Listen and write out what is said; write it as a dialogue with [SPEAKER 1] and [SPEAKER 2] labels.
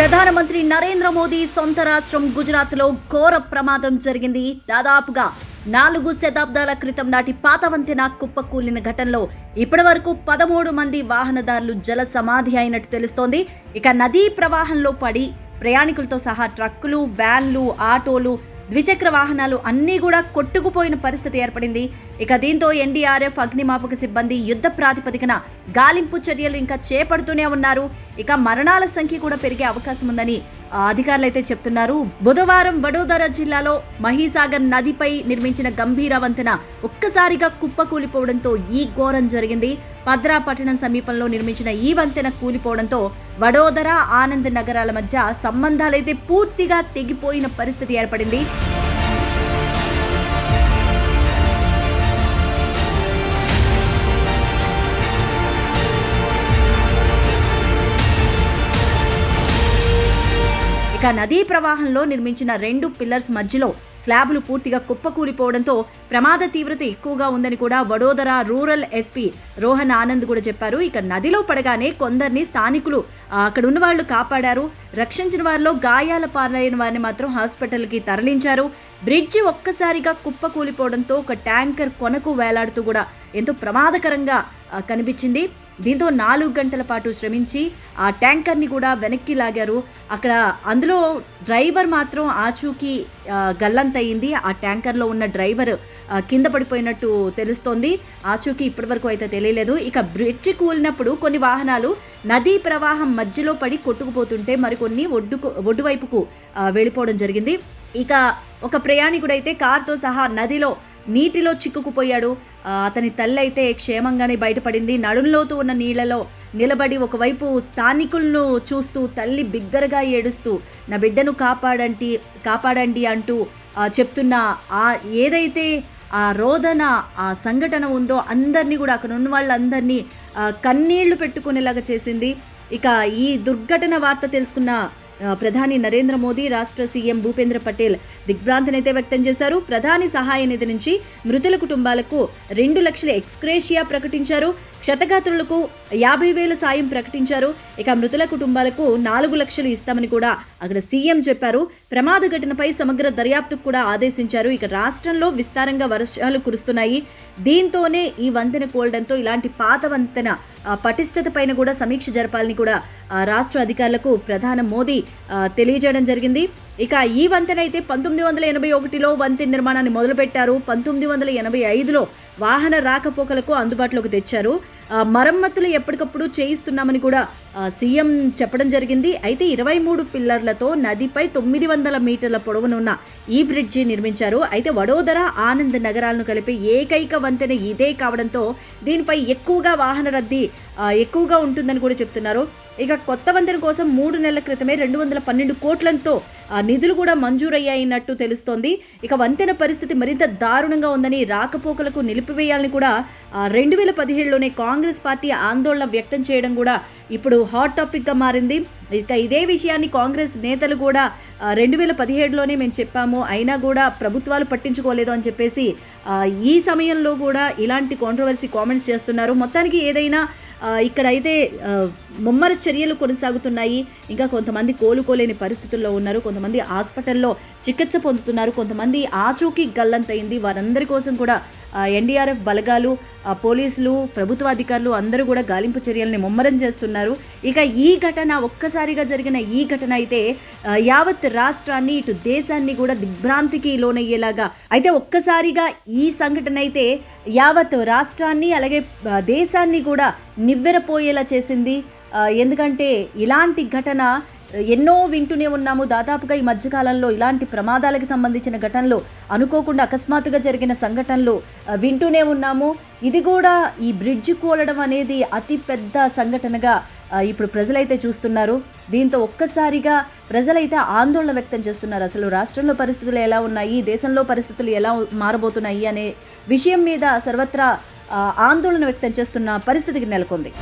[SPEAKER 1] ప్రధానమంత్రి నరేంద్ర మోదీ సొంత రాష్ట్రం గుజరాత్లో ఘోర ప్రమాదం జరిగింది. దాదాపుగా నాలుగు శతాబ్దాల క్రితం నాటి పాతవంతెన కుప్పకూలిన ఘటనలో ఇప్పటి వరకు పదమూడు మంది వాహనదారులు జల సమాధి అయినట్టు తెలుస్తోంది. ఇక నదీ ప్రవాహంలో పడి ప్రయాణికులతో సహా ట్రక్కులు వ్యాన్లు ఆటోలు ద్విచక్ర వాహనాలు అన్నీ కూడా కొట్టుకుపోయిన పరిస్థితి ఏర్పడింది. ఇక దీంతో ఎన్డీఆర్ఎఫ్ అగ్నిమాపక సిబ్బంది యుద్ధ ప్రాతిపదికన గాలింపు చర్యలు ఇంకా చేపడుతూనే ఉన్నారు. ఇక మరణాల సంఖ్య కూడా పెరిగే అవకాశం ఉందని అధికారులు అయితే చెప్తున్నారు. బుధవారం వడోదర జిల్లాలో మహీసాగర్ నదిపై నిర్మించిన గంభీర వంతెన ఒక్కసారిగా కుప్పకూలిపోవడంతో ఈ ఘోరం జరిగింది. పద్రా పట్టణం సమీపంలో నిర్మించిన ఈ వంతెన కూలిపోవడంతో వడోదర ఆనంద్ నగరాల మధ్య సంబంధాలైతే పూర్తిగా తెగిపోయిన పరిస్థితి ఏర్పడింది. ఇక నదీ ప్రవాహంలో నిర్మించిన రెండు పిల్లర్స్ మధ్యలో స్లాబులు పూర్తిగా కుప్పకూలిపోవడంతో ప్రమాద తీవ్రత ఎక్కువగా ఉందని కూడా వడోదర రూరల్ ఎస్పీ రోహన్ ఆనంద్ కూడా చెప్పారు. ఇక నదిలో పడగానే కొందరిని స్థానికులు అక్కడ ఉన్న వాళ్ళు కాపాడారు. రక్షించిన వారిలో గాయాల పాలైన వారిని మాత్రం హాస్పిటల్కి తరలించారు. బ్రిడ్జి ఒక్కసారిగా కుప్పకూలిపోవడంతో ఒక ట్యాంకర్ కొనకు వేలాడుతూ కూడా ఎంతో ప్రమాదకరంగా కనిపించింది. దీంతో నాలుగు గంటల పాటు శ్రమించి ఆ ట్యాంకర్ని కూడా వెనక్కి లాగారు. అక్కడ అందులో డ్రైవర్ మాత్రం ఆచూకీ గల్లంతయింది. ఆ ట్యాంకర్లో ఉన్న డ్రైవర్ కింద పడిపోయినట్టు తెలుస్తోంది. ఆచూకీ ఇప్పటివరకు అయితే తెలియలేదు. ఇక బ్రిడ్జ్ కూలినప్పుడు కొన్ని వాహనాలు నదీ ప్రవాహం మధ్యలో పడి కొట్టుకుపోతుంటే మరికొన్ని ఒడ్డుకు ఒడ్డువైపుకు వెళ్ళిపోవడం జరిగింది. ఇక ఒక ప్రయాణికుడైతే కార్తో సహా నదిలో నీటిలో చిక్కుకుపోయాడు. అతని తల్లి అయితే క్షేమంగానే బయటపడింది. నడుంలోతూ ఉన్న నీళ్ళలో నిలబడి ఒకవైపు స్థానికులను చూస్తూ తల్లి బిగ్గరగా ఏడుస్తూ నా బిడ్డను కాపాడండి కాపాడండి అంటూ చెప్తున్న ఆ ఏదైతే ఆ రోదన ఆ సంఘటన ఉందో అందరినీ కూడా అక్కడ ఉన్న వాళ్ళందరినీ కన్నీళ్ళు పెట్టుకునేలాగా చేసింది. ఇక ఈ దుర్ఘటన వార్త తెలుసుకున్న ప్రధాని నరేంద్ర మోదీ రాష్ట్ర సీఎం భూపేంద్ర పటేల్ దిగ్భ్రాంతినైతే వ్యక్తం చేశారు. ప్రధాని సహాయ నిధి నుంచి మృతుల కుటుంబాలకు రెండు లక్షల ఎక్స్క్రేషియా ప్రకటించారు. క్షతగాత్రులకు యాభై వేల సాయం ప్రకటించారు. ఇక మృతుల కుటుంబాలకు నాలుగు లక్షలు ఇస్తామని కూడా అక్కడ సీఎం చెప్పారు. ప్రమాద ఘటనపై సమగ్ర దర్యాప్తుకు కూడా ఆదేశించారు. ఇక రాష్ట్రంలో విస్తారంగా వర్షాలు కురుస్తున్నాయి. దీంతోనే ఈ వంతెన కోల్డంతో ఇలాంటి పాత వంతెన పటిష్టత పైన కూడా సమీక్ష జరపాలని కూడా రాష్ట్ర అధికారులకు ప్రధాని మోదీ తెలియజేయడం జరిగింది. ఇక ఈ వంతెన అయితే పంతొమ్మిది వందల ఎనభై ఒకటిలో వంతెన నిర్మాణాన్ని మొదలుపెట్టారు. పంతొమ్మిది వందల ఎనభై ఐదులో వాహన రాకపోకలకు అందుబాటులోకి తెచ్చారు. మరమ్మతులు ఎప్పటికప్పుడు చేయిస్తున్నామని కూడా సీఎం చెప్పడం జరిగింది. అయితే ఇరవై మూడు పిల్లర్లతో నదిపై తొమ్మిది వందల మీటర్ల పొడవునున్న ఈ బ్రిడ్జి నిర్మించారు. అయితే వడోదర ఆనంద్ నగరాలను కలిపే ఏకైక వంతెన ఇదే కావడంతో దీనిపై ఎక్కువగా వాహన రద్దీ ఎక్కువగా ఉంటుందని కూడా చెప్తున్నారు. ఇక కొత్త వంతెన కోసం మూడు నెలల క్రితమే రెండు వందల పన్నెండు కోట్లతో ఆ, నిధులు కూడా మంజూరయ్యాయినట్టు తెలుస్తోంది. ఇక వంతెన పరిస్థితి మరింత దారుణంగా ఉందని రాకపోకలకు నిలిపివేయాలని కూడా రెండు వేల పదిహేడులోనే కాంగ్రెస్ పార్టీ ఆందోళన వ్యక్తం చేయడం కూడా ఇప్పుడు హాట్ టాపిక్గా మారింది. ఇక ఇదే విషయాన్ని కాంగ్రెస్ నేతలు కూడా రెండు వేల పదిహేడులోనే మేము చెప్పాము. అయినా కూడా ప్రభుత్వాలు పట్టించుకోలేదు అని చెప్పేసి ఈ సమయంలో కూడా ఇలాంటి కాంట్రవర్సీ కామెంట్స్ చేస్తున్నారు. మొత్తానికి ఏదైనా ఇక్కడైతే ముమ్మర చర్యలు కొనసాగుతున్నాయి. ఇంకా కొంతమంది కోలుకోలేని పరిస్థితుల్లో ఉన్నారు. కొంతమంది హాస్పిటల్లో చికిత్స పొందుతున్నారు. కొంతమంది ఆచూకీ గల్లంతయింది. వారందరి కోసం కూడా ఎన్డీఆర్ఎఫ్ బలగాలు పోలీసులు ప్రభుత్వ అధికారులు అందరూ కూడా గాలింపు చర్యల్ని ముమ్మరం చేస్తున్నారు. ఇక ఈ ఘటన ఒక్కసారిగా జరిగిన ఈ ఘటన అయితే యావత్ రాష్ట్రాన్ని ఇటు దేశాన్ని కూడా దిగ్భ్రాంతికి లోనయ్యేలాగా. అయితే ఒక్కసారిగా ఈ సంఘటన అయితే యావత్ రాష్ట్రాన్ని అలాగే దేశాన్ని కూడా నివ్వెరపోయేలా చేసింది. ఎందుకంటే ఇలాంటి ఘటన ఎన్నో వింటూనే ఉన్నాము. దాదాపుగా ఈ మధ్యకాలంలో ఇలాంటి ప్రమాదాలకు సంబంధించిన ఘటనలు అనుకోకుండా అకస్మాత్తుగా జరిగిన సంఘటనలు వింటూనే ఉన్నాము. ఇది కూడా ఈ బ్రిడ్జ్ కూలడం అనేది అతిపెద్ద సంఘటనగా ఇప్పుడు ప్రజలైతే చూస్తున్నారు. దీంతో ఒక్కసారిగా ప్రజలైతే ఆందోళన వ్యక్తం చేస్తున్నారు. అసలు రాష్ట్రంలో పరిస్థితులు ఎలా ఉన్నాయి? దేశంలో పరిస్థితులు ఎలా మారబోతున్నాయి? అనే విషయం మీద సర్వత్రా ఆందోళన వ్యక్తం చేస్తున్న పరిస్థితికి నెలకొంది.